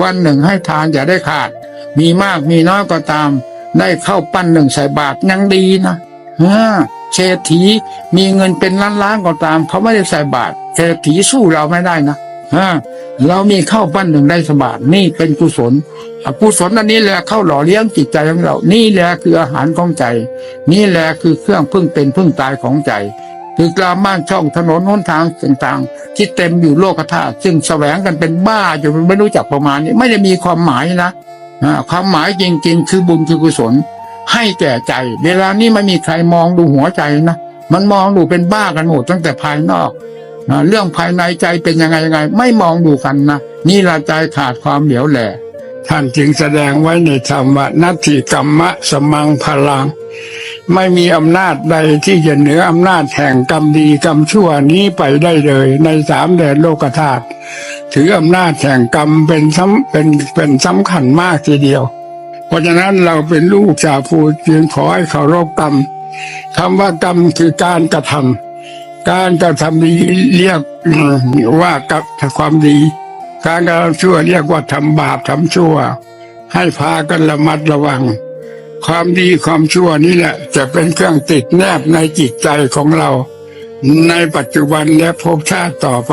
วันหนึ่งให้ทานอย่าได้ขาด มีมากมีน้อยก็ตาม ได้เข้าปั้นหนึ่งใส่บาทยังดีนะเออเศรษฐีมีเงินเป็นล้านล้านๆก็ตาม เขาไม่ได้ใส่บาทเศรษฐีสู้เราไม่ได้นะเออเรามีเข้าปั้นหนึ่งได้สบาทนี่เป็นกุศลกุศลอันนี้แหละเข้าหล่อเลี้ยงจิตใจของเรา นี่แหละคืออาหารของใจ นี่แหละคือเครื่องพึ่งเป็นพึ่งตายของใจ คือกลามบ้านช่องถนนหนทางต่างๆ ที่เต็มอยู่โลกธาตุซึ่งแสวงกันเป็นบ้าอยู่ไม่รู้จักประมาณนี้ ไม่ได้มีความหมายนะความหมายจริง ๆ คือบุญคือกุศล ให้แก่ใจ เวลานี้ไม่มีใครมองดูหัวใจนะมันมองดูเป็นบ้ากันหมดตั้งแต่ภายนอกนะเรื่องภายในใจเป็นยังไงยังไง ไม่มองดูกันนะนี่ละใจขาดความเหลียวแหล่ ท่านจึงแสดงไว้ในธรรมว่านัตถิกรรมะสมังพลัง ไม่มีอำนาจใดที่จะเหนืออำนาจแห่งกรรมดีกรรมชั่วนี้ไปได้เลย ในสามแดนโลกธาตุถืออำนาจแห่งกรรมเป็นสำเป็นเป็นสำคัญมากทีเดียว เพราะฉะนั้นเราเป็นลูกชาวพูดจึงขอให้เคารพกรรมคำว่ากรรมคือการกระทำการกระทำดีเรียกว่ากับความดี การกระทำชั่วเรียกว่าทำบาปทำชั่ว ให้พากันระมัดระวัง ความดีความชั่วนี่แหละ จะเป็นเครื่องติดแนบในจิตใจของเรา ในปัจจุบันและภพชาติต่อไป